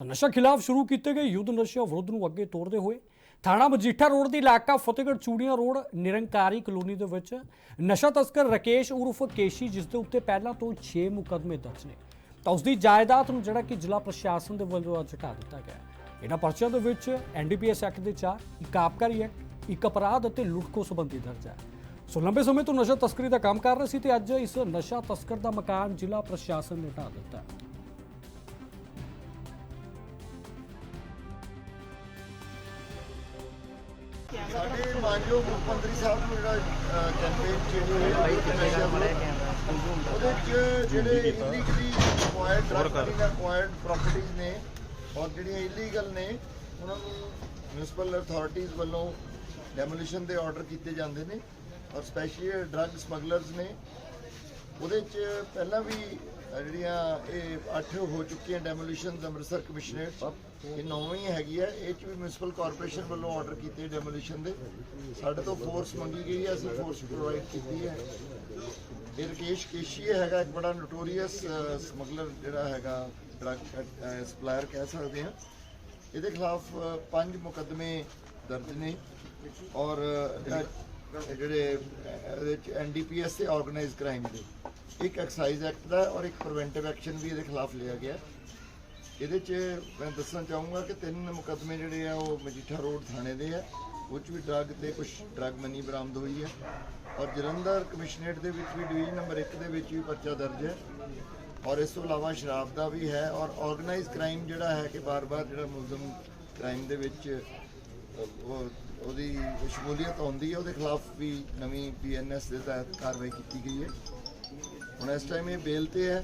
ਨਸ਼ਾ ਖਿਲਾਫ ਸ਼ੁਰੂ ਕੀਤੇ ਗਏ ਯੁੱਧ ਨਸ਼ਾ ਵਿਰੁੱਧ ਨੂੰ ਅੱਗੇ ਤੋਰਦੇ ਹੋਏ ਥਾਣਾ ਮਜੀਠਾ ਰੋਡ ਦੀ ਇਲਾਕਾ ਫਤਿਹਗੜ੍ਹ ਚੂੜੀਆਂ ਰੋਡ ਨਿਰੰਕਾਰੀ ਕਲੋਨੀ ਦੇ ਵਿੱਚ ਨਸ਼ਾ ਤਸਕਰ ਰਕੇਸ਼ ਉਰਫ ਕੇਸ਼ੀ, ਜਿਸ ਦੇ ਉੱਤੇ ਪਹਿਲਾਂ ਤੋਂ 6 ਮੁਕੱਦਮੇ ਦਰਜ ਨੇ। ਤਾਂ ਉਸ ਦੀ ਜਾਇਦਾਦ ਨੂੰ ਜਿਹੜਾ ਕਿ ਜ਼ਿਲ੍ਹਾ ਪ੍ਰਸ਼ਾਸਨ ਦੇ ਵੱਲੋਂ ਅੱਜ ਹਟਾ ਦਿੱਤਾ ਗਿਆ। ਇਹਨਾਂ ਪਰਚਿਆਂ ਦੇ ਵਿੱਚ ਐਨਡੀਪੀਐਸ ਐਕਟ ਦੇ ਚਾਰ, ਇੱਕ ਆਬਕਾਰੀ ਐਕਟ, ਇੱਕ ਅਪਰਾਧ ਅਤੇ ਲੁੱਟਖੋ ਸੰਬੰਧੀ ਦਰਜ ਹੈ। ਸੋ ਲੰਬੇ ਸਮੇਂ ਤੋਂ ਨਸ਼ਾ ਤਸਕਰੀ ਦਾ ਕੰਮ ਕਰ ਰਹੇ ਸੀ ਤੇ ਅੱਜ ਇਸ ਨਸ਼ਾ ਤਸਕਰ ਦਾ ਮਕਾਨ ਜ਼ਿਲ੍ਹਾ ਪ੍ਰਸ਼ਾਸਨ ਨੇ ਹਟਾ ਦਿੱਤਾ। ਸਾਡੇ ਮਾਨਯੋਗ ਮੁੱਖ ਮੰਤਰੀ ਸਾਹਿਬ ਨੂੰ ਜਿਹੜਾ ਕੈਂਪੇਨ ਚੇਂਜ ਹੋਇਆ ਉਹਦੇ ਚ ਜਿਹੜੇ illegally acquired drug money acquired ਪ੍ਰਾਪਰਟੀਆਂ ਨੇ ਔਰ ਜਿਹੜੀਆਂ ਇਲੀਗਲ ਨੇ ਉਹਨਾਂ ਨੂੰ ਮਿਊਨਿਸਪਲ ਅਥਾਰਟੀਆਂ ਵੱਲੋਂ ਡੈਮੋਲੀਸ਼ਨ ਦੇ ਆਰਡਰ ਕੀਤੇ ਜਾਂਦੇ ਨੇ ਔਰ ਸਪੈਸ਼ਲੀ ਡਰਗ ਸਮਗਲਰਸ ਨੇ ਉਹਦੇ ਚ ਪਹਿਲਾਂ ਵੀ ਜਿਹੜੀਆਂ ਇਹ ਅੱਠ ਹੋ ਚੁੱਕੀਆਂ ਡੈਮੋਲੀਸ਼ਨਸ ਅੰਮ੍ਰਿਤਸਰ ਕਮਿਸ਼ਨਰੇਟ ਇਹ ਨੌਵੀਂ ਹੈਗੀ ਹੈ ਇਹ ਚ ਵੀ ਮਿਊਨਿਸਪਲ ਕਾਰਪੋਰੇਸ਼ਨ ਵੱਲੋਂ ਆਰਡਰ ਕੀਤੇ ਡੈਮੋਲੀਸ਼ਨ ਦੇ। ਸਾਡੇ ਤੋਂ ਫੋਰਸ ਮੰਗੀ ਗਈ ਹੈ ਅਸੀਂ ਫੋਰਸ ਪ੍ਰੋਵਾਈਡ ਕੀਤੀ ਹੈ ਇਹ ਰਕੇਸ਼ ਕੇਸ਼ੀ ਹੈਗਾ ਇੱਕ ਬੜਾ ਨੋਟੋਰੀਅਸ ਸਮਗਲਰ ਜਿਹੜਾ ਹੈਗਾ ਡਰਗ ਸਪਲਾਇਰ ਕਹਿ ਸਕਦੇ ਹਾਂ। ਇਹਦੇ ਖਿਲਾਫ ਪੰਜ ਮੁਕੱਦਮੇ ਦਰਜ ਨੇ ਔਰ ਜਿਹੜੇ ਇਹਦੇ ਚ ਐਨਡੀਪੀਐਸ ਤੇ ਆਰਗੇਨਾਈਜ਼ ਕ੍ਰਾਈਮ ਦੇ। ਇੱਕ ਐਕਸਾਈਜ਼ ਐਕਟ ਦਾ ਔਰ ਇੱਕ ਪ੍ਰੀਵੈਂਟਿਵ ਐਕਸ਼ਨ ਵੀ ਇਹਦੇ ਖਿਲਾਫ ਲਿਆ ਗਿਆ। ਇਹਦੇ ਚ ਮੈਂ ਦੱਸਣਾ ਚਾਹੂੰਗਾ ਕਿ ਤਿੰਨ ਮੁਕੱਦਮੇ ਜਿਹੜੇ ਆ, ਉਹ ਮਜੀਠਾ ਰੋਡ ਥਾਣੇ ਦੇ ਆ। ਉਹ 'ਚ ਵੀ ਡਰੱਗ ਤੇ ਕੁਝ ਡਰੱਗ ਮਨੀ ਬਰਾਮਦ ਹੋਈ ਹੈ ਔਰ ਜਲੰਧਰ ਕਮਿਸ਼ਨਰੇਟ ਦੇ ਵਿੱਚ ਵੀ ਡਿਵੀਜ਼ਨ ਨੰਬਰ 1 ਦੇ ਵਿੱਚ ਵੀ ਪਰਚਾ ਦਰਜ ਹੈ ਔਰ ਇਸ ਤੋਂ ਇਲਾਵਾ ਸ਼ਰਾਬ ਦਾ ਵੀ ਹੈ। ਔਰ ਆਰਗੇਨਾਈਜ਼ ਕ੍ਰਾਈਮ ਜਿਹੜਾ ਹੈ ਕਿ ਬਾਰ-ਬਾਰ ਜਿਹੜਾ ਮੁਲਜ਼ਮ ਕ੍ਰਾਈਮ ਦੇ ਵਿੱਚ ਉਹ ਉਹਦੀ ਸ਼ਮੂਲੀਅਤ ਆਉਂਦੀ ਹੈ, ਉਹਦੇ ਖਿਲਾਫ ਵੀ ਨਵੀਂ ਪੀਐਨਐਸ ਦੇ ਤਹਿਤ ਕਾਰਵਾਈ ਕੀਤੀ ਗਈ ਹੈ। ਹੁਣ ਇਸ ਟਾਈਮ ਇਹ ਬੇਲ ਤੇ ਹੈ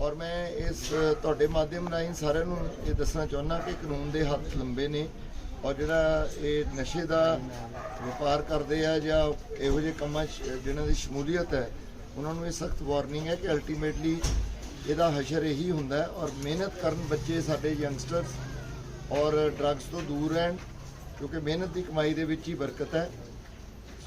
ਔਰ ਮੈਂ ਇਸ, ਤੁਹਾਡੇ ਮਾਧਿਅਮ ਰਾਹੀਂ ਸਾਰਿਆਂ ਨੂੰ ਇਹ ਦੱਸਣਾ ਚਾਹੁੰਦਾ ਕਿ ਕਾਨੂੰਨ ਦੇ ਹੱਥ ਲੰਬੇ ਨੇ ਔਰ ਜਿਹੜਾ ਇਹ ਨਸ਼ੇ ਦਾ ਵਪਾਰ ਕਰਦੇ ਆ ਜਾਂ ਇਹੋ ਜਿਹੇ ਕੰਮਾਂ 'ਚ ਜਿਹਨਾਂ ਦੀ ਸ਼ਮੂਲੀਅਤ ਹੈ, ਉਹਨਾਂ ਨੂੰ ਇਹ ਸਖਤ ਵਾਰਨਿੰਗ ਹੈ ਕਿ ਅਲਟੀਮੇਟਲੀ ਇਹਦਾ ਹਸ਼ਰ ਇਹੀ ਹੁੰਦਾ ਔਰ ਮਿਹਨਤ ਕਰਨ ਬੱਚੇ ਸਾਡੇ ਯੰਗਸਟਰਸ ਔਰ ਡਰੱਗਸ ਤੋਂ ਦੂਰ ਰਹਿਣ ਕਿਉਂਕਿ ਮਿਹਨਤ ਦੀ ਕਮਾਈ ਦੇ ਵਿੱਚ ਹੀ ਬਰਕਤ ਹੈ।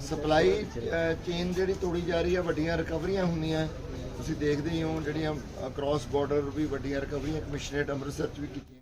ਸਪਲਾਈ ਚੇਨ ਜਿਹੜੀ ਤੋੜੀ ਜਾ ਰਹੀ ਹੈ ਵੱਡੀਆਂ ਰਿਕਵਰੀਆਂ ਹੁੰਦੀਆਂ। ਤੁਸੀਂ ਦੇਖਦੇ ਹੀ ਹੋ ਜਿਹੜੀਆਂ ਕ੍ਰਾਸ ਬਾਰਡਰ ਵੀ ਵੱਡੀਆਂ ਰਿਕਵਰੀਆਂ, ਕਮਿਸ਼ਨਰੇਟ ਅੰਮ੍ਰਿਤਸਰ ਚ ਵੀ ਕੀਤੀਆਂ।